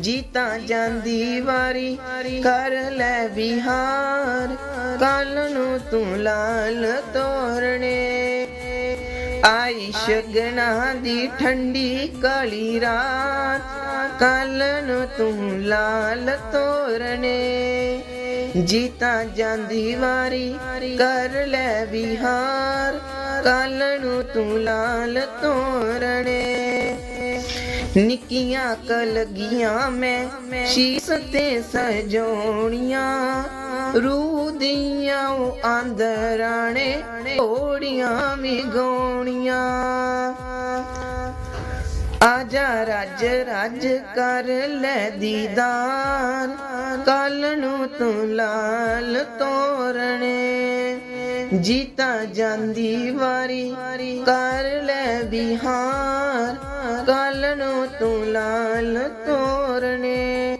ਜੀਤਾਂ ਜਾਂਦੀ ਵਾਰੀ ਕਰ ਲੈ ਵਿਹਾਰ। ਕੱਲ ਨੂੰ ਤੂੰ ਲਾਲ ਤੋਰਣੇ ਆਈ ਸ਼ਗਨਾ ਦੀ ਠੰਡੀ ਕਾਲੀ ਰਾਤ। ਕੱਲ ਨੂੰ ਤੂੰ ਲਾਲ ਤੋਰਨੇ। ਜੀਤਾਂ ਜਾਂਦੀ ਵਾਰੀ ਕਰ ਲੈ ਵਿਹਾਰ। ਕੱਲ ਨੂੰ ਤੂੰ ਲਾਲ ਤੋਰਣੇ ਨਿੱਕੀਆਂ ਕਲਗੀਆਂ ਮੈਂ ਸ਼ੀਸ ਤੇ ਸਜੋਣੀਆਂ। ਰੂਹ ਦੀਆਂ ਉਹ ਆਂਦਰਾਣੇ ਓੜੀਆਂ ਮਿਗੋਣੀਆਂ ਆਜਾ ਰੱਜ ਰੱਜ ਕਰ ਲੈ ਦੀਦਾਰ, ਕੱਲ ਨੂੰ ਤੂੰ ਲਾਲ ਤੋਰਣੇ ਜੀਤਾ ਜਾਂਦੀ ਵਾਰੀ ਕਰ ਲੈ ਬਿਹਾਰ। ਕੱਲ ਨੂੰ ਤੂੰ ਲਾਲ ਤੋਰਣੇ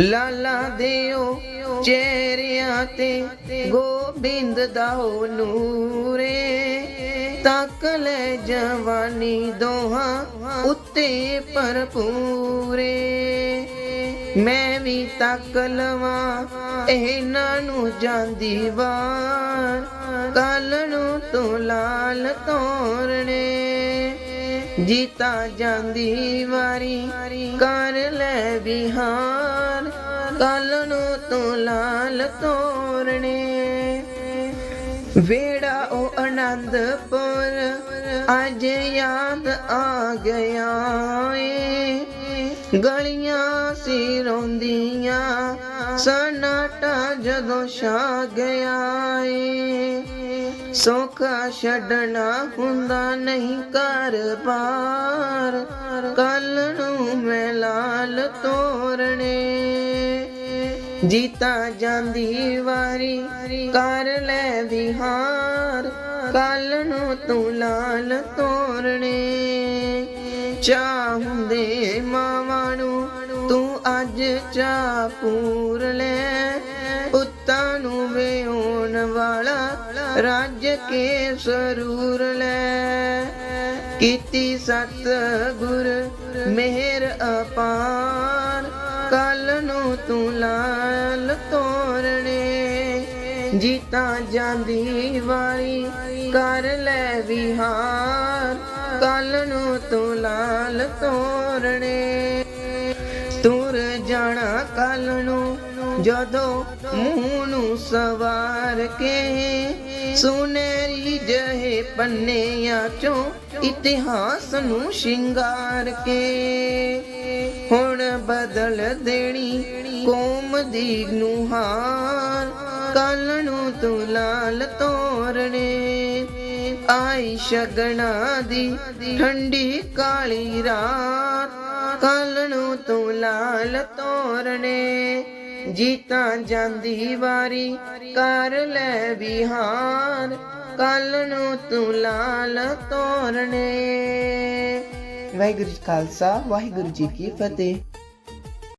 ਲਾਲਾ ਦਿਓ ਚਿਹਰਿਆਂ ਤੇ, ਗੋਬਿੰਦ ਦਾ ਹੋ ਨੂਰੇ। ਤੱਕ ਲੈ ਜਵਾਨੀ ਦੋਹਾਂ ਉੱਤੇ ਭਰਪੂਰੇ। ਮੈਂ ਵੀ ਤੱਕ ਲਵਾਂ, ਇਹਨਾਂ ਨੂੰ ਜਾਂਦੀ ਵਾਰ। ਕੱਲ ਨੂੰ ਤੂੰ ਲਾਲ ਤੋਰਨੇ। ਜੀਤਾ ਜਾਂਦੀ ਵਾਰੀ ਕਰ ਲੈ ਵਿਹਾਰ ਕੱਲ ਨੂੰ ਤੂੰ ਲਾਲ ਤੋਰਣੇ ਵੇੜਾ ਉਹ ਆਨੰਦਪੁਰ ਅੱਜ ਯਾਦ ਆ ਗਿਆ ਏ। ਗਲੀਆਂ ਸੀ ਰੋਂਦੀਆਂ ਸਨਾਟਾ ਜਦੋਂ ਛਾ ਗਿਆ ਏ ਸੋਖਾ ਛੱਡਣਾ ਹੁੰਦਾ ਨਹੀਂ ਘਰ ਪਾਰ ਕੱਲ ਨੂੰ ਮੈਂ ਲਾਲ ਤੋਰਨੇ, ਜੀਤਾ ਜਾਂਦੀ ਵਾਰੀ ਕਰ ਲੈ ਵਿਹਾਰ। ਕੱਲ ਨੂੰ ਤੂੰ ਲਾਲ ਤੋਰਨੇ ਤੋਰਣੇ ਚਾਹੁੰਦੇ ਮਾਵਾਂ ਨੂੰ ਤੂੰ ਅੱਜ ਚਾਹ ਪੂਰ ਲੈ। ਰੱਜ ਕੇ ਸਰੂਰ ਲੈ। ਕੀਤੀ ਸਤ ਗੁਰ ਮਿਹਰ ਅਪਾਰ ਕੱਲ ਨੂੰ ਤੂੰ ਲਾਲ ਤੋਰਣੇ ਜੀਤਾ ਜਾਂਦੀ ਵਾਰੀ ਕਰ ਲੈ ਵਿਹਾਰ। ਕੱਲ ਨੂੰ ਤੂੰ ਲਾਲ ਤੋਰਨੇ। ਤੁਰ ਜਾਣਾ ਕੱਲ ਨੂੰ ਜਦੋਂ ਮੂੰਹ ਨੂੰ ਸਵਾਰ ਕੇ ਸੁਨਹਿਰੀ ਜਹੇ ਪੰਨਿਆਂ ਚੋਂ ਇਤਿਹਾਸ ਨੂੰ ਸ਼ਿੰਗਾਰ ਕੇ, ਹੁਣ ਬਦਲ ਦੇਣੀ ਕੌਮ ਦੀ ਨੂਹਾਰ, ਕੱਲ ਨੂੰ ਤੂੰ ਲਾਲ ਤੋਰਣੇ ਆਈ ਸ਼ਗਣਾ ਦੀ ਠੰਡੀ ਕਾਲੀ ਰਾਤ, ਕੱਲ ਨੂੰ ਤੂੰ ਲਾਲ ਜੀ ਤਾਂ ਜਾਂਦੀ ਵਾਰੀ ਕਰ ਲੈ ਵਿਹਾਰ ਕੱਲ ਨੂੰ ਤੂੰ ਲਾਲ ਤੋਰਨੇ। ਵਾਹਿਗੁਰੂ ਜੀ ਖਾਲਸਾ, ਵਾਹਿਗੁਰੂ ਜੀ ਕੀ ਫਤਿਹ।